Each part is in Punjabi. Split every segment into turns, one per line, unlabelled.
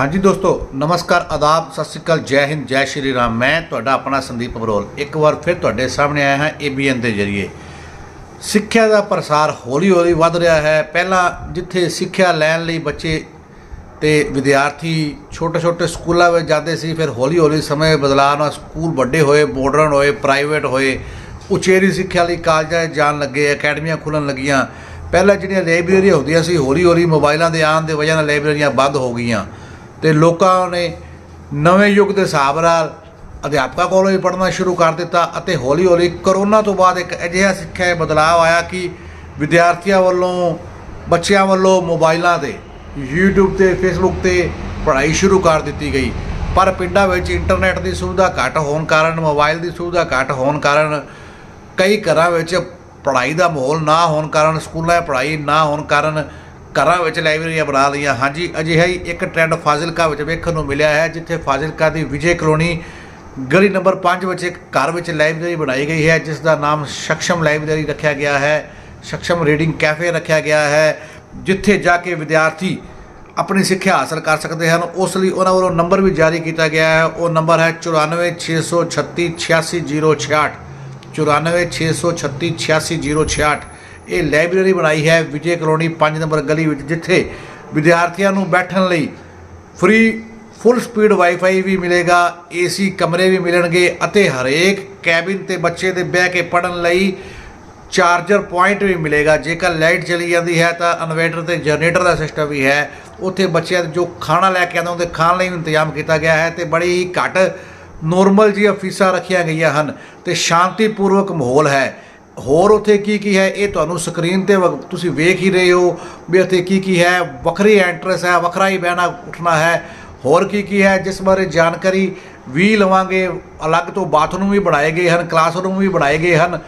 ਹਾਂਜੀ ਦੋਸਤੋ, ਨਮਸਕਾਰ, ਆਦਾਬ, ਸਤਿ ਸ੍ਰੀ ਅਕਾਲ, ਜੈ ਹਿੰਦ, ਜੈ ਸ਼੍ਰੀ ਰਾਮ। ਮੈਂ ਤੁਹਾਡਾ ਆਪਣਾ ਸੰਦੀਪ ਬਰੋਲ ਇੱਕ ਵਾਰ ਫਿਰ ਤੁਹਾਡੇ ਸਾਹਮਣੇ ਆਇਆ ਹਾਂ ABN ਦੇ ਜ਼ਰੀਏ। ਸਿੱਖਿਆ ਦਾ ਪ੍ਰਸਾਰ ਹੌਲੀ ਹੌਲੀ ਵੱਧ ਰਿਹਾ ਹੈ। ਪਹਿਲਾਂ ਜਿੱਥੇ ਸਿੱਖਿਆ ਲੈਣ ਲਈ ਬੱਚੇ ਤੇ ਵਿਦਿਆਰਥੀ ਛੋਟੇ ਛੋਟੇ ਸਕੂਲਾਂ ਵਿੱਚ ਜਾਂਦੇ ਸੀ, ਫਿਰ ਹੌਲੀ ਹੌਲੀ ਸਮੇਂ ਬਦਲਾਅ ਨਾਲ ਸਕੂਲ ਵੱਡੇ ਹੋਏ ਮਾਡਰਨ ਹੋਏ ਪ੍ਰਾਈਵੇਟ ਹੋਏ, ਉਚੇਰੀ ਸਿੱਖਿਆ ਲਈ ਕਾਲਜਾਂ ਜਾਣ ਲੱਗੇ, ਅਕੈਡਮੀਆਂ ਖੁੱਲਣ ਲੱਗੀਆਂ। ਪਹਿਲਾਂ ਜਿਹੜੀਆਂ ਲਾਇਬ੍ਰੇਰੀਆਂ ਹੁੰਦੀਆਂ ਸੀ ਹੌਲੀ ਹੌਲੀ ਮੋਬਾਈਲਾਂ ਦੇ ਆਉਣ ਦੀ ਵਜ੍ਹਾ ਨਾਲ ਲਾਇਬ੍ਰੇਰੀਆਂ ਬੰਦ ਹੋ ਗਈਆਂ। ਤੇ ਲੋਕਾਂ ਨੇ ਨਵੇਂ ਯੁੱਗ ਦੇ ਹਿਸਾਬ ਨਾਲ ਅਧਿਆਪਕਾਂ ਕੋਲੋਂ ਹੀ ਪੜ੍ਹਨਾ ਸ਼ੁਰੂ ਕਰ ਦਿੱਤਾ ਅਤੇ ਹੌਲੀ ਹੌਲੀ ਕਰੋਨਾ ਤੋਂ ਬਾਅਦ ਇੱਕ ਅਜਿਹਾ ਸਿੱਖਿਆ ਬਦਲਾਅ ਆਇਆ ਕਿ ਵਿਦਿਆਰਥੀਆਂ ਵੱਲੋਂ, ਬੱਚਿਆਂ ਵੱਲੋਂ ਮੋਬਾਈਲਾਂ ਤੇ YouTube ਤੇ Facebook ਤੇ ਪੜ੍ਹਾਈ ਸ਼ੁਰੂ ਕਰ ਦਿੱਤੀ ਗਈ। ਪਰ ਪਿੰਡਾਂ ਵਿੱਚ ਇੰਟਰਨੈਟ ਦੀ ਸੁਵਿਧਾ ਘੱਟ ਹੋਣ ਕਾਰਨ, ਮੋਬਾਈਲ ਦੀ ਸੁਵਿਧਾ ਘੱਟ ਹੋਣ ਕਾਰਨ ਕਈ ਘਰਾਂ ਵਿੱਚ ਪੜ੍ਹਾਈ ਦਾ ਮਾਹੌਲ ਨਾ ਹੋਣ ਕਾਰਨ, ਸਕੂਲਾਂ 'ਚ ਪੜ੍ਹਾਈ ਨਾ ਹੋਣ ਕਾਰਨ ਘਰਾਂ ਵਿੱਚ ਲਾਇਬ੍ਰੇਰੀਆਂ ਬਣਾ ਲਈਆਂ। ਹਾਂਜੀ, ਅਜਿਹਾ ਹੀ ਇੱਕ ਟ੍ਰੈਂਡ ਫਾਜ਼ਿਲਕਾ ਵਿੱਚ ਵੇਖਣ ਨੂੰ ਮਿਲਿਆ ਹੈ, ਜਿੱਥੇ ਫਾਜ਼ਿਲਕਾ ਦੀ ਵਿਜੇ ਕਲੋਨੀ ਗਲੀ ਨੰਬਰ 5 ਵਿੱਚ ਇੱਕ ਘਰ ਵਿੱਚ ਲਾਇਬ੍ਰੇਰੀ ਬਣਾਈ ਗਈ ਹੈ, ਜਿਸ ਦਾ ਨਾਮ ਸ਼ਕਸ਼ਮ ਲਾਇਬ੍ਰੇਰੀ ਰੱਖਿਆ ਗਿਆ ਹੈ। ਸ਼ਕਸ਼ਮ ਰੀਡਿੰਗ ਕੈਫੇ ਰੱਖਿਆ ਗਿਆ ਹੈ, ਜਿੱਥੇ ਜਾ ਕੇ ਵਿਦਿਆਰਥੀ ਆਪਣੀ ਸਿੱਖਿਆ ਹਾਸਲ ਕਰ ਸਕਦੇ ਹਨ। ਉਸ ਲਈ ਉਹਨਾਂ ਵੱਲੋਂ ਨੰਬਰ ਵੀ ਜਾਰੀ ਕੀਤਾ ਗਿਆ ਹੈ। ਉਹ ਨੰਬਰ ਹੈ 9463686066 9463686066 ਇਹ ਲਾਇਬ੍ਰੇਰੀ ਬਣਾਈ ਹੈ ਵਿਜੇ ਕਲੋਨੀ 5 ਨੰਬਰ ਗਲੀ ਵਿੱਚ, ਜਿੱਥੇ ਵਿਦਿਆਰਥੀਆਂ ਨੂੰ ਬੈਠਣ ਲਈ ਫ੍ਰੀ, ਫੁੱਲ ਸਪੀਡ ਵਾਈਫਾਈ ਵੀ ਮਿਲੇਗਾ, ਏਸੀ ਕਮਰੇ ਵੀ ਮਿਲਣਗੇ ਅਤੇ ਹਰੇਕ ਕੈਬਿਨ ਤੇ ਬੱਚੇ ਦੇ ਬਹਿ ਕੇ ਪੜਨ ਲਈ ਚਾਰਜਰ ਪੁਆਇੰਟ ਵੀ ਮਿਲੇਗਾ। ਜੇਕਰ ਲਾਈਟ ਚਲੀ ਜਾਂਦੀ ਹੈ ਤਾਂ ਇਨਵੇਟਰ ਤੇ ਜਨਰੇਟਰ ਦਾ ਸਿਸਟਮ ਵੀ ਹੈ। ਉੱਥੇ ਬੱਚਿਆਂ ਦੇ ਜੋ ਖਾਣਾ ਲੈ ਕੇ ਆਉਂਦੇ ਉਹਦੇ ਖਾਣ ਲਈ ਵੀ ਇੰਤਜ਼ਾਮ ਕੀਤਾ ਗਿਆ ਹੈ ਤੇ ਬੜੀ ਹੀ ਘੱਟ ਨੋਰਮਲ ਜਿਹੀਆਂ ਫੀਸਾਂ ਰੱਖੀਆਂ ਗਈਆਂ ਹਨ ਤੇ ਸ਼ਾਂਤੀਪੂਰਵਕ ਮਾਹੌਲ ਹੈ। ਹੋਰ ਉੱਥੇ ਕੀ ਕੀ ਹੈ? ਇਹ ਤੁਹਾਨੂੰ ਸਕਰੀਨ ਤੇ ਤੁਸੀਂ ਵੇਖ ਹੀ ਰਹੇ ਹੋ ਵੀ ਉੱਥੇ ਕੀ ਕੀ ਹੈ। ਵੱਖਰੀ ਐਂਟਰੈਂਸ ਹੈ ਵੱਖਰਾ ਹੀ ਬਹਿਣਾ ਉੱਠਣਾ ਹੈ। ਹੋਰ ਕੀ ਕੀ ਹੈ? ਜਿਸ ਬਾਰੇ ਜਾਣਕਾਰੀ ਵੀ ਲਵਾਂਗੇ। ਅਲੱਗ ਤੋਂ ਬਾਥਰੂਮ ਵੀ ਬਣਾਏ ਗਏ ਹਨ ਕਲਾਸਰੂਮ ਵੀ ਬਣਾਏ ਗਏ ਹਨ।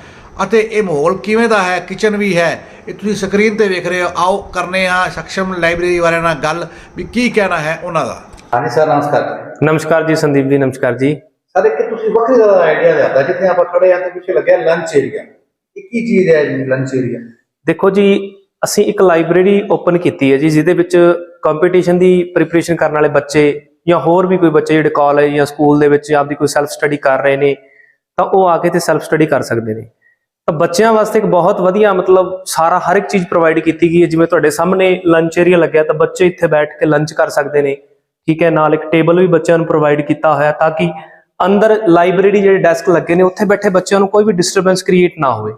ਅਤੇ ਇਹ ਮਾਹੌਲ ਕਿਵੇਂ ਦਾ ਹੈ? ਕਿਚਨ ਵੀ ਹੈ। ਇਹ ਤੁਸੀਂ ਸਕਰੀਨ ਤੇ ਵੇਖ ਰਹੇ ਹੋ। ਆਓ ਕਰਨੇ ਆ ਸક્ષਮ ਲਾਇਬ੍ਰੇਰੀ ਵਾਲਿਆਂ ਨਾਲ ਗੱਲ ਵੀ ਕੀ ਕਹਿਣਾ ਹੈ ਉਹਨਾਂ ਦਾ। ਹਾਂਜੀ ਸਰ ਨਮਸਕਾਰ।
ਨਮਸਕਾਰ ਜੀ ਸੰਦੀਪ ਜੀ ਨਮਸਕਾਰ ਜੀ।
ਸਰ ਇੱਕ ਤੁਸੀਂ ਵੱਖਰੀ ਦਾ ਆਈਡੀਆ ਲਿਆਦਾ ਜਿੱਥੇ ਆਪਾਂ ਖੜੇ ਆ ਤੇ ਪਿੱਛੇ ਲੱਗਿਆ ਲੰਚ ਏਰੀਆ ਇਹ ਕੀ ਚੀਜ਼ ਹੈ ਜੀ ਲੰਚ ਏਰੀਆ
ਦੇਖੋ ਜੀ, ਅਸੀਂ ਇੱਕ ਲਾਇਬ੍ਰੇਰੀ ਓਪਨ ਕੀਤੀ ਹੈ ਜੀ, ਜਿਹਦੇ ਵਿੱਚ ਕੰਪੀਟੀਸ਼ਨ ਦੀ ਪ੍ਰੀਪਰੇਸ਼ਨ ਕਰਨ ਵਾਲੇ ਬੱਚੇ ਜਾਂ ਹੋਰ ਵੀ ਕੋਈ ਬੱਚੇ ਜਿਹੜੇ ਕਾਲਜ ਜਾਂ ਸਕੂਲ ਦੇ ਵਿੱਚ ਆਪਦੀ ਕੋਈ ਸੈਲਫ ਸਟੱਡੀ ਕਰ ਰਹੇ ਨੇ, ਤਾਂ ਉਹ ਆ ਕੇ ਤੇ ਸੈਲਫ ਸਟੱਡੀ ਕਰ ਸਕਦੇ ਨੇ। ਤਾਂ ਬੱਚਿਆਂ ਵਾਸਤੇ ਇੱਕ ਬਹੁਤ ਵਧੀਆ ਮਤਲਬ ਸਾਰਾ ਹਰ ਇੱਕ ਚੀਜ਼ ਪ੍ਰੋਵਾਈਡ ਕੀਤੀ ਗਈ ਹੈ। ਜਿਵੇਂ ਤੁਹਾਡੇ ਸਾਹਮਣੇ ਲੰਚ ਏਰੀਆ ਲੱਗਿਆ, ਤਾਂ ਬੱਚੇ ਇੱਥੇ ਬੈਠ ਕੇ ਲੰਚ ਕਰ ਸਕਦੇ ਨੇ। ਠੀਕ ਹੈ, ਨਾਲ ਇੱਕ ਟੇਬਲ ਵੀ ਬੱਚਿਆਂ ਨੂੰ ਪ੍ਰੋਵਾਈਡ ਕੀਤਾ ਹੋਇਆ ਤਾਂ ਕਿ ਅੰਦਰ ਲਾਇਬ੍ਰੇਰੀ ਜਿਹੜੇ ਡੈਸਕ ਲੱਗੇ ਨੇ, ਉੱਥੇ ਬੈਠੇ ਬੱਚਿਆਂ ਨੂੰ ਕੋਈ ਵੀ ਡਿਸਟਰਬੈਂਸ ਕ੍ਰੀਏਟ ਨਾ ਹੋਵੇ।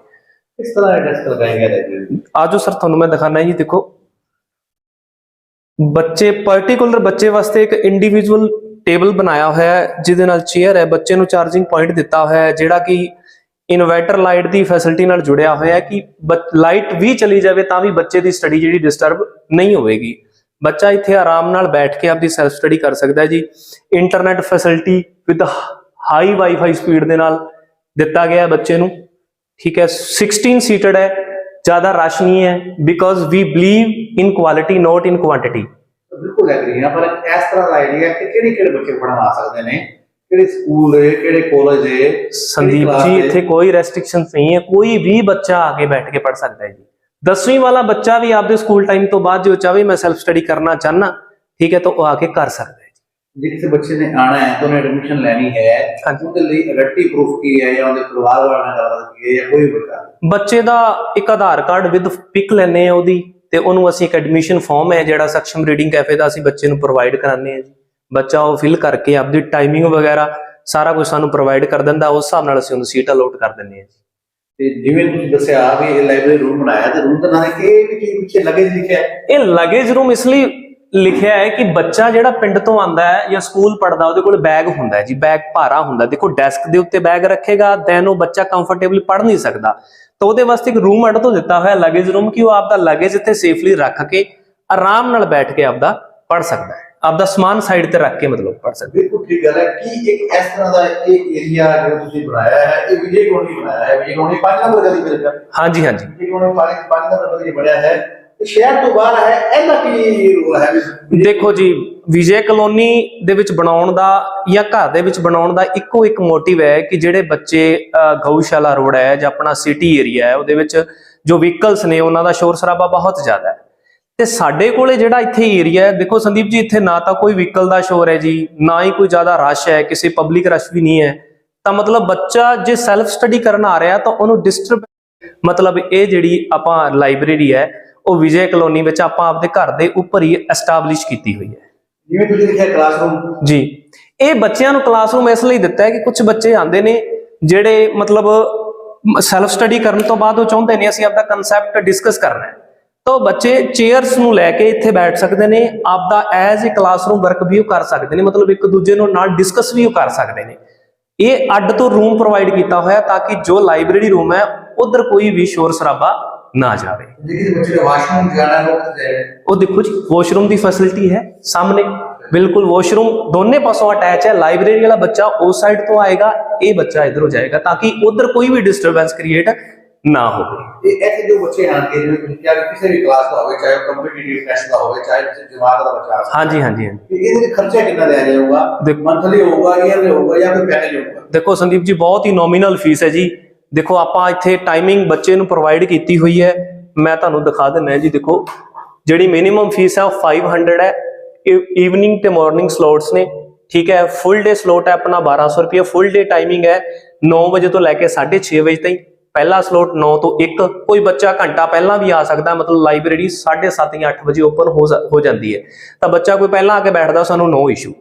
ਕਿਸ ਤਰ੍ਹਾਂ ਦਾ ਡੈਸਕ ਲਗਾਇਆ
ਸਰ ਤੁਹਾਨੂੰ ਮੈਂ ਦਿਖਾਣਾ ਜੀ, ਦੇਖੋ। ਬੱਚੇ ਪਾਰਟਿਕੂਲਰ ਬੱਚੇ ਵਾਸਤੇ ਇੱਕ ਇੰਡੀਵਿਜੂਅਲ ਟੇਬਲ ਬਣਾਇਆ ਹੋਇਆ ਹੈ, ਜਿਹਦੇ ਨਾਲ ਚੇਅਰ ਹੈ। ਬੱਚੇ ਨੂੰ ਚਾਰਜਿੰਗ ਪੁਆਇੰਟ ਦਿੱਤਾ ਹੋਇਆ ਹੈ, ਜਿਹੜਾ ਕਿ ਇਨਵਰਟਰ ਲਾਈਟ ਦੀ ਫੈਸਿਲਿਟੀ ਨਾਲ ਜੁੜਿਆ ਹੋਇਆ ਹੈ ਕਿ ਲਾਈਟ ਵੀ ਚਲੀ ਜਾਵੇ ਤਾਂ ਵੀ ਬੱਚੇ ਦੀ ਸਟੱਡੀ ਜਿਹੜੀ ਡਿਸਟਰਬ ਨਹੀਂ ਹੋਵੇਗੀ। ਬੱਚਾ ਇੱਥੇ ਆਰਾਮ ਨਾਲ ਬੈਠ ਕੇ ਆਪਦੀ ਸੈਲਫ ਸਟੱਡੀ ਕਰ ਸਕਦਾ ਹੈ ਜੀ। Internet facility with high wifi speed ਦੇ ਨਾਲ ਦਿੱਤਾ ਗਿਆ ਬੱਚੇ ਨੂੰ। ਠੀਕ ਹੈ 16 ਸੀਟਡ ਹੈ ਜ਼ਿਆਦਾ ਰਸ਼ ਨਹੀਂ ਹੈ because we believe in quality not in quantity
ਬਿਲਕੁਲ ਐਗਰੀ ਹਾਂ ਪਰ ਇਸ ਤਰ੍ਹਾਂ ਦਾ ਆਈਡੀਆ ਕਿ ਕਿਹੜੇ ਕਿਹੜੇ ਬੱਚੇ ਪੜ੍ਹਨ ਆ ਸਕਦੇ ਨੇ ਕਿਹੜੇ ਸਕੂਲ ਦੇ ਕਿਹੜੇ ਕਾਲਜ ਦੇ
ਸੰਦੀਪ ਜੀ ਇੱਥੇ ਕੋਈ ਰੈਸਟ੍ਰਿਕਸ਼ਨਸ ਨਹੀਂ ਹੈ ਕੋਈ ਵੀ ਬੱਚਾ ਆ ਕੇ ਬੈਠ ਕੇ ਪੜ ਸਕਦਾ ਹੈ ਜੀ। 10ਵੀਂ ਵਾਲਾ ਬੱਚਾ ਵੀ ਆਪਦੇ ਸਕੂਲ ਟਾਈਮ ਤੋਂ ਬਾਅਦ ਜੋ ਚਾਹੇ ਮੈਂ ਸੈਲਫ ਸਟੱਡੀ ਕਰਨਾ ਚਾਹਨਾ ਠੀਕ ਹੈ ਤਾਂ ਉਹ ਆ ਕੇ ਕਰ ਸਕਦਾ ਹੈ। ਜੀ
ਕਿਸੇ ਬੱਚੇ ਨੇ ਆਣਾ ਹੈ ਤਾਂ ਉਹਨੇ ਐਡਮਿਸ਼ਨ ਲੈਣੀ ਹੈ। ਉਹਦੇ ਲਈ ਆਇਡੈਂਟੀ ਪ੍ਰੂਫ ਕੀ ਹੈ ਜਾਂ ਉਹਦੇ ਪਰਿਵਾਰ ਵਾਲਿਆਂ ਨਾਲ ਗੱਲਬਾਤ ਕੀ ਹੈ ਜਾਂ ਕੋਈ ਬੱਚਾ
ਬੱਚੇ ਦਾ ਇੱਕ ਆਧਾਰ ਕਾਰਡ ਵਿਦ ਪਿਕ ਲੈਣੇ ਆ ਉਹਦੀ ਤੇ ਉਹਨੂੰ ਅਸੀਂ ਇੱਕ ਐਡਮਿਸ਼ਨ ਫਾਰਮ ਹੈ ਜਿਹੜਾ ਸક્ષਮ ਰੀਡਿੰਗ ਕੈਫੇ ਦਾ ਅਸੀਂ ਬੱਚੇ ਨੂੰ ਪ੍ਰੋਵਾਈਡ ਕਰਾਉਂਦੇ ਆ ਜੀ। ਬੱਚਾ ਉਹ ਫਿਲ ਕਰਕੇ ਆਪਦੀ ਟਾਈਮਿੰਗ ਵਗੈਰਾ ਸਾਰਾ ਕੁਝ ਸਾਨੂੰ ਪ੍ਰੋਵਾਈਡ ਕਰ ਦਿੰਦਾ ਉਸ ਹਿਸਾਬ ਨਾਲ ਅਸੀਂ ਉਹਨੂੰ ਸੀਟ ਅਲੋਟ ਕਰ ਦਿੰਦੇ ਆ ਜੀ।
ਤੇ ਜਿਵੇਂ ਤੁਸੀਂ ਦੱਸਿਆ ਵੀ ਇਹ ਲਾਇਬ੍ਰੇਰੀ ਰੂਮ ਬਣਾਇਆ ਤੇ ਰੂਮ ਦਾ ਨਾਮ ਹੈ ਕਿ ਵੀ ਕੀ ਪਿੱਛੇ ਲੱਗੇ ਲਿਖਿਆ
ਇਹ ਲਗੇਜ ਰੂਮ ਇਸ ਲਈ ਲਿਖਿਆ ਹੈ ਕਿ ਬੱਚਾ ਜਿਹੜਾ ਪਿੰਡ ਤੋਂ ਆਂਦਾ ਹੈ ਜਾਂ ਸਕੂਲ ਪੜਦਾ ਉਹਦੇ ਕੋਲ ਬੈਗ ਹੁੰਦਾ ਹੈ ਜੀ ਬੈਗ ਭਾਰਾ ਹੁੰਦਾ ਦੇਖੋ ਡੈਸਕ ਦੇ ਉੱਤੇ ਬੈਗ ਰੱਖੇਗਾ ਦੈਨ ਉਹ ਬੱਚਾ ਕੰਫਰਟੇਬਲੀ ਪੜ ਨਹੀਂ ਸਕਦਾ। ਤਾਂ ਉਹਦੇ ਵਾਸਤੇ ਇੱਕ ਰੂਮ ਅੱਡ ਤੋਂ ਦਿੱਤਾ ਹੋਇਆ ਲਗੇਜ ਰੂਮ ਕਿ ਉਹ ਆਪਦਾ ਲਗੇਜ ਇੱਥੇ ਸੇਫਲੀ ਰੱਖ ਕੇ ਆਰਾਮ ਨਾਲ ਬੈਠ ਕੇ ਆਪਦਾ ਪੜ ਸਕਦਾ ਹੈ। ਆਪਦਾ ਸਮਾਨ ਸਾਈਡ ਤੇ ਰੱਖ ਕੇ ਮਤਲਬ ਪੜ ਸਕਦਾ
ਬਿਲਕੁਲ ਠੀਕ ਗੱਲ ਹੈ ਕਿ ਇੱਕ ਇਸ ਤਰ੍ਹਾਂ ਦਾ ਇਹ ਏਰੀਆ ਜਿਹੜਾ ਤੁਸੀਂ ਬਣਾਇਆ ਹੈ ਇਹ ਵਿਜੇ ਕੋਣੀ ਬਣਾਇਆ ਹੈ। ਵਿਜੇ ਕੋਣੀ ਪੰਜ ਨੰਬਰ ਗਲੀ ਖਿਆਲ
ਹਾਂਜੀ ਹਾਂਜੀ।
ਵਿਜੇ ਕੋਣੀ ਪੰਜ ਪੰਜ ਨੰਬਰ ਗਲੀ ਬਣਿਆ ਹੈ। ਤੇ ਸ਼ਹਿਰ ਤੋਂ ਬਾਹਰ ਹੈ, ਇਹਦਾ ਕੀ ਰੋਲ ਹੈ
ਦੇਖੋ ਜੀ, ਵਿਜੇ ਕਲੋਨੀ ਦੇ ਵਿੱਚ ਬਣਾਉਣ ਦਾ ਜਾਂ ਘਰ ਦੇ ਵਿੱਚ ਬਣਾਉਣ ਦਾ ਇੱਕੋ ਇੱਕ ਮੋਟਿਵ ਹੈ ਕਿ ਜਿਹੜੇ ਬੱਚੇ ਗਊਸ਼ਾਲਾ ਰੋਡ ਹੈ ਜਾਂ ਆਪਣਾ ਸਿਟੀ ਏਰੀਆ ਹੈ, ਉਹਦੇ ਵਿੱਚ ਜੋ ਵਹੀਕਲਸ ਨੇ ਉਹਨਾਂ ਦਾ ਸ਼ੋਰ ਸ਼ਰਾਬਾ ਬਹੁਤ ਜ਼ਿਆਦਾ ਹੈ। ਤੇ ਸਾਡੇ ਕੋਲੇ ਜਿਹੜਾ ਇੱਥੇ ਏਰੀਆ ਹੈ, ਦੇਖੋ ਸੰਦੀਪ ਜੀ, ਇੱਥੇ ਨਾ ਤਾਂ ਕੋਈ ਵਹੀਕਲ ਦਾ ਸ਼ੋਰ ਹੈ ਜੀ, ਨਾ ਹੀ ਕੋਈ ਜ਼ਿਆਦਾ ਰਸ਼ ਹੈ, ਕਿਸੇ ਪਬਲਿਕ ਰਸ਼ ਵੀ ਨਹੀਂ ਹੈ। ਤਾਂ ਮਤਲਬ ਬੱਚਾ ਜੇ ਸੈਲਫ ਸਟੱਡੀ ਕਰਨ ਆ ਰਿਹਾ ਤਾਂ ਉਹਨੂੰ ਡਿਸਟਰਬ ਮਤਲਬ ਇਹ ਜਿਹੜੀ ਆਪਾਂ ਲਾਇਬ੍ਰੇਰੀ ਹੈ ਉਹ ਵਿਜੇ ਕਲੋਨੀ ਵਿੱਚ ਆਪਾਂ ਆਪਦੇ ਘਰ ਦੇ ਉੱਪਰ ਹੀ ਐਸਟੈਬਲਿਸ਼ ਕੀਤੀ ਹੋਈ ਹੈ।
ਜਿਵੇਂ ਤੁਸੀਂ ਲਿਖਿਆ ਕਲਾਸਰੂਮ
ਜੀ। ਇਹ ਬੱਚਿਆਂ ਨੂੰ ਕਲਾਸਰੂਮ ਇਸ ਲਈ ਦਿੱਤਾ ਹੈ ਕਿ ਕੁਝ ਬੱਚੇ ਆਉਂਦੇ ਨੇ ਜਿਹੜੇ ਮਤਲਬ ਸੈਲਫ ਸਟੱਡੀ ਕਰਨ ਤੋਂ ਬਾਅਦ ਉਹ ਚਾਹੁੰਦੇ ਨੇ ਅਸੀਂ ਆਪਦਾ ਕਨਸੈਪਟ ਡਿਸਕਸ ਕਰਨਾ ਹੈ। ਤਾਂ ਬੱਚੇ ਚੇਅਰਸ ਨੂੰ ਲੈ ਕੇ ਇੱਥੇ ਬੈਠ ਸਕਦੇ ਨੇ ਆਪਦਾ ਐਜ਼ ਅ ਕਲਾਸਰੂਮ ਵਰਕ ਵੀ ਉਹ ਕਰ ਸਕਦੇ ਨੇ ਮਤਲਬ ਇੱਕ ਦੂਜੇ ਨੂੰ ਨਾਲ ਡਿਸਕਸ ਵੀ ਉਹ ਕਰ ਸਕਦੇ ਨੇ। ਇਹ ਅੱਡ ਤੋਂ ਰੂਮ ਪ੍ਰੋਵਾਈਡ ਕੀਤਾ ਹੋਇਆ ਤਾਂ ਕਿ ਜੋ ਲਾਇਬ੍ਰੇਰੀ ਰੂਮ ਹੈ ਉਧਰ ਕੋਈ ਵੀ ਸ਼ੋਰ ਸ਼ਰਾਬਾ ਨਾ ਜਾਵੇ
ਜੇ ਕਿਸੇ ਬੱਚੇ ਨੇ ਵਾਸ਼ਰੂਮ ਜਾਣਾ ਹੈ ਉਹ ਕਿੱਥੇ ਜਾਏ
ਉਹ ਦੇਖੋ ਜੀ ਵਾਸ਼ਰੂਮ ਦੀ ਫੈਸਿਲਿਟੀ ਹੈ ਸਾਹਮਣੇ ਬਿਲਕੁਲ ਵਾਸ਼ਰੂਮ ਦੋਨੇ ਪਾਸੋਂ ਅਟੈਚ ਹੈ ਲਾਇਬ੍ਰੇਰੀ ਵਾਲਾ ਬੱਚਾ ਉਸ ਸਾਈਡ ਤੋਂ ਆਏਗਾ ਇਹ ਬੱਚਾ ਇਧਰੋਂ ਜਾਏਗਾ ਤਾਂ ਕਿ ਉਧਰ ਕੋਈ ਵੀ ਡਿਸਟਰਬੈਂਸ ਕ੍ਰੀਏਟ ਨਾ ਹੋਵੇ।
ਇਹ ਇੱਥੇ ਜੋ ਬੱਚੇ ਆਣਗੇ ਜਿਵੇਂ ਤੁਸੀਂ ਕਿਹਾ ਕਿ ਕਿਸੇ ਵੀ ਕਲਾਸ ਦਾ ਹੋਵੇ ਚਾਹੇ ਕੰਪੀਟੀਟਿਵ ਟੈਸਟ ਦਾ ਹੋਵੇ ਚਾਹੇ ਜਮਾਤ ਦਾ ਬੱਚਾ
ਹਾਂਜੀ ਹਾਂਜੀ ਹਾਂਜੀ।
ਇਹਦੇ ਖਰਚਾ ਕਿੰਨਾ ਲਿਆ ਜਾਊਗਾ? ਮੰਥਲੀ ਹੋਊਗਾ ਈਅਰਲੀ ਹੋਊਗਾ ਜਾਂ ਕੋਈ ਪੈਕੇਜ ਹੋਊਗਾ?
ਦੇਖੋ ਸੰਦੀਪ ਜੀ ਬਹੁਤ ਹੀ ਨੋਮੀਨਲ ਫੀਸ ਹੈ ਜੀ। ਦੇਖੋ ਆਪਾਂ ਇੱਥੇ ਟਾਈਮਿੰਗ ਬੱਚੇ ਨੂੰ ਪ੍ਰੋਵਾਈਡ ਕੀਤੀ ਹੋਈ ਹੈ। ਮੈਂ ਤੁਹਾਨੂੰ ਦਿਖਾ ਦਿੰਦਾ ਜੀ ਦੇਖੋ। ਜਿਹੜੀ ਮਿਨੀਮਮ ਫੀਸ ਹੈ ਉਹ 500 ਹੈ। ਈਵਨਿੰਗ ਤੇ ਮਾਰਨਿੰਗ ਸਲੋਟਸ ਨੇ। ਠੀਕ ਹੈ ਫੁੱਲ ਡੇ ਸਲੋਟ ਹੈ ਆਪਣਾ 1200 ਰੁਪਏ ਫੁੱਲ ਡੇ ਟਾਈਮਿੰਗ ਹੈ 9 ਵਜੇ ਤੋਂ ਲੈ ਕੇ 6:30 ਵਜੇ ਤਾਈਂ। ਪਹਿਲਾ ਸਲੋਟ 9 ਤੋਂ 1 ਕੋਈ ਬੱਚਾ ਘੰਟਾ ਪਹਿਲਾਂ ਵੀ ਆ ਸਕਦਾ, ਮਤਲਬ ਲਾਇਬ੍ਰੇਰੀ 7:30 ਜਾਂ 8 ਵਜੇ ਓਪਨ ਹੋ ਜਾ- ਹੋ ਜਾਂਦੀ ਹੈ। ਤਾਂ ਬੱਚਾ ਕੋਈ ਪਹਿਲਾਂ ਆ ਕੇ ਬੈਠਦਾ, ਸਾਨੂੰ ਨੋ ਇਸ਼ੂ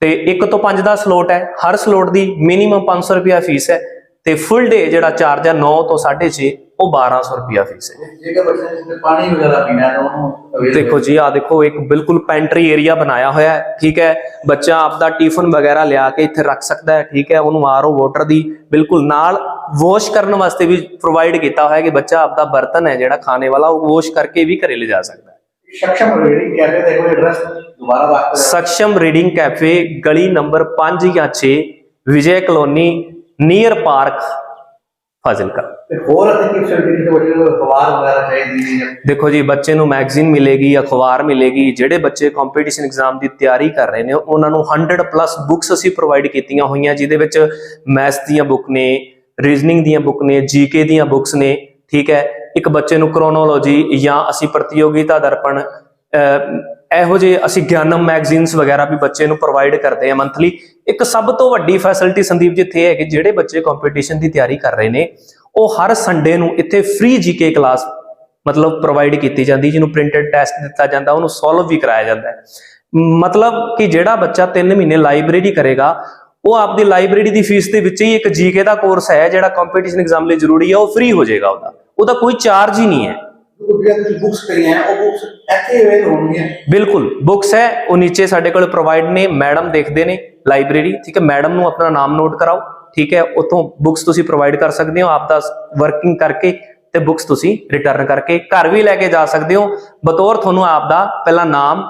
ਤੇ 1 ਤੋਂ 5 ਦਾ ਸਲੋਟ ਹੈ, ਹਰ ਸਲੋਟ ਦੀ ਮਿਨੀਮਮ 500 ਰੁਪਿਆ ਫੀਸ ਹੈ। ਤੇ ਫੁੱਲ ਡੇ ਜਿਹੜਾ ਚਾਰਜ ਹੈ 9 ਤੋਂ 6:30 ਉਹ 1200 ਰੁਪਿਆ ਫੀਸ ਹੈ।
ਜੇਕਰ ਬੱਚੇ ਨੇ ਪਾਣੀ ਵਗੈਰਾ ਪੀਣਾ ਤਾਂ ਉਹਨੂੰ
ਦੇਖੋ ਜੀ ਆ ਦੇਖੋ ਇੱਕ ਬਿਲਕੁਲ ਪੈਂਟਰੀ ਏਰੀਆ ਬਣਾਇਆ ਹੋਇਆ ਹੈ ਠੀਕ ਹੈ? ਬੱਚਾ ਆਪਦਾ ਟਿਫਨ ਵਗੈਰਾ ਲਿਆ ਕੇ ਇੱਥੇ ਰੱਖ ਸਕਦਾ ਹੈ ਠੀਕ ਹੈ? ਉਹਨੂੰ ਆਰਓ ਵਾਟਰ ਦੀ ਬਿਲਕੁਲ ਨਾਲ ਵਾਸ਼ ਕਰਨ ਵਾਸਤੇ ਵੀ ਪ੍ਰੋਵਾਈਡ ਕੀਤਾ ਹੋਇਆ ਹੈ ਕਿ ਬੱਚਾ ਆਪਦਾ ਬਰਤਨ ਹੈ ਜਿਹੜਾ ਖਾਣੇ ਵਾਲਾ ਉਹ ਵਾਸ਼ ਕਰਕੇ ਵੀ ਘਰੇ ਲੈ ਜਾ ਸਕਦਾ ਹੈ।
ਸਖਸ਼ਮ ਰੀਡਿੰਗ ਕੈਫੇ ਦਾ ਕੋਈ ਐਡਰੈਸ ਦੁਬਾਰਾ ਦੱਸ
ਸਖਸ਼ਮ ਰੀਡਿੰਗ ਕੈਫੇ ਗਲੀ ਨੰਬਰ 5 ਜਾਂ 6 Vijay colony near park
Fazilka ਹੋਰ ਅਤੇ ਕੀ ਫੈਸਿਲਿਟੀ ਦੇ ਬੱਚੇ ਨੂੰ ਅਖਬਾਰ ਵਗੈਰਾ ਚਾਹੀਦੀ ਹੈ?
ਦੇਖੋ ਜੀ ਬੱਚੇ ਨੂੰ ਮੈਗਜ਼ੀਨ ਮਿਲੇਗੀ ਅਖਬਾਰ ਮਿਲੇਗੀ ਜਿਹੜੇ ਬੱਚੇ ਕੰਪੀਟੀਸ਼ਨ ਐਗਜ਼ਾਮ ਦੀ ਤਿਆਰੀ ਕਰ ਰਹੇ ਨੇ ਉਹਨਾਂ ਨੂੰ 100 ਪਲੱਸ ਬੁੱਕਸ ਅਸੀਂ ਪ੍ਰੋਵਾਈਡ ਕੀਤੀਆਂ ਹੋਈਆਂ ਜਿਹਦੇ ਵਿੱਚ ਮੈਥ ਦੀਆਂ ਬੁੱਕ ਨੇ ਰੀਜ਼ਨਿੰਗ ਦੀਆਂ ਬੁੱਕ ਨੇ ਜੀਕੇ ਦੀਆਂ ਬੁੱਕਸ ਨੇ ਠੀਕ ਹੈ? ਇੱਕ ਬੱਚੇ ਨੂੰ ਕ੍ਰੋਨੋਲੋਜੀ ਜਾਂ ਅਸੀਂ ਪ੍ਰਤੀਯੋਗਿਤਾ ਦਰਪਣ ਇਹੋ ਜਿਹੇ ਅਸੀਂ ਗਿਆਨਮ ਮੈਗਜ਼ੀਨਸ ਵਗੈਰਾ ਵੀ ਬੱਚੇ ਨੂੰ ਪ੍ਰੋਵਾਈਡ ਕਰਦੇ ਆ ਮੰਥਲੀ ਇੱਕ ਸਭ ਤੋਂ ਵੱਡੀ ਫੈਸਿਲਿਟੀ ਸੰਦੀਪ ਜੀ ਇੱਥੇ ਹੈ ਕਿ ਜਿਹੜੇ ਬੱਚੇ ਕੰਪੀਟੀਸ਼ਨ ਦੀ ਤਿਆਰੀ ਕਰ ਰਹੇ ਨੇ ਉਹ ਹਰ ਸੰਡੇ ਨੂੰ ਇੱਥੇ ਫ੍ਰੀ ਜੀਕੇ ਕਲਾਸ ਮਤਲਬ ਪ੍ਰੋਵਾਈਡ ਕੀਤੀ ਜਾਂਦੀ ਜਿਹਨੂੰ ਪ੍ਰਿੰਟਡ ਟੈਸਟ ਦਿੱਤਾ ਜਾਂਦਾ ਉਹਨੂੰ ਸੋਲਵ ਵੀ ਕਰਾਇਆ ਜਾਂਦਾ ਹੈ। ਮਤਲਬ ਕਿ ਜਿਹੜਾ ਬੱਚਾ 3 ਮਹੀਨੇ ਲਾਇਬ੍ਰੇਰੀ ਕਰੇਗਾ ਉਹ ਆਪਦੀ ਲਾਇਬ੍ਰੇਰੀ ਦੀ ਫੀਸ ਦੇ ਵਿੱਚ ਹੀ ਇੱਕ ਜੀਕੇ ਦਾ ਕੋਰਸ ਹੈ ਜਿਹੜਾ ਕੰਪੀਟੀਸ਼ਨ ਐਗਜ਼ਾਮ ਲਈ ਜ਼ਰੂਰੀ ਹੈ ਉਹ ਫ੍ਰੀ ਹੋ ਜਾਏਗਾ ਉਹਦਾ। ਉਹਦਾ ਕੋਈ ਚਾਰਜ ਹੀ ਨਹੀਂ ਹੈ।
ਉਹ ਇੱਥੇ ਅਵੇਲ ਹੋਣਗੀਆਂ।
ਬਿਲਕੁਲ ਬੁੱਕਸ ਹੈ ਉਹ ਨੀਚੇ ਸਾਡੇ ਕੋਲ ਪ੍ਰੋਵਾਈਡ ਨੇ ਮੈਡਮ ਦੇਖਦੇ ਨੇ। ਲਾਇਬ੍ਰੇਰੀ ਠੀਕ ਹੈ ਮੈਡਮ ਨੂੰ ਆਪਣਾ ਨਾਮ ਨੋਟ ਕਰਾਓ ਠੀਕ ਹੈ ਉਤੋਂ ਬੁੱਕਸ ਤੁਸੀਂ ਪ੍ਰੋਵਾਈਡ ਕਰ ਸਕਦੇ ਹੋ ਆਪ ਦਾ ਵਰਕਿੰਗ ਕਰਕੇ ਤੇ ਬੁੱਕਸ ਤੁਸੀਂ ਰਿਟਰਨ ਕਰਕੇ ਘਰ ਵੀ ਲੈ ਕੇ ਜਾ ਸਕਦੇ ਹੋ ਬਤੌਰ ਤੁਹਾਨੂੰ ਆਪ ਦਾ ਪਹਿਲਾਂ ਨਾਮ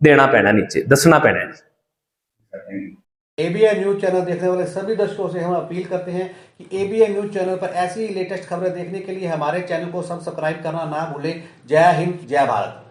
ਦੇਣਾ ਪੈਣਾ ਨੀਚੇ ਦੱਸਣਾ ਪੈਣਾ ਹੈ
एबीएन न्यूज चैनल देखने वाले सभी दर्शकों से हम अपील करते हैं कि एबीएन न्यूज चैनल पर ऐसी ही लेटेस्ट खबरें देखने के लिए हमारे चैनल को सब्सक्राइब करना ना भूलें जय हिंद जय भारत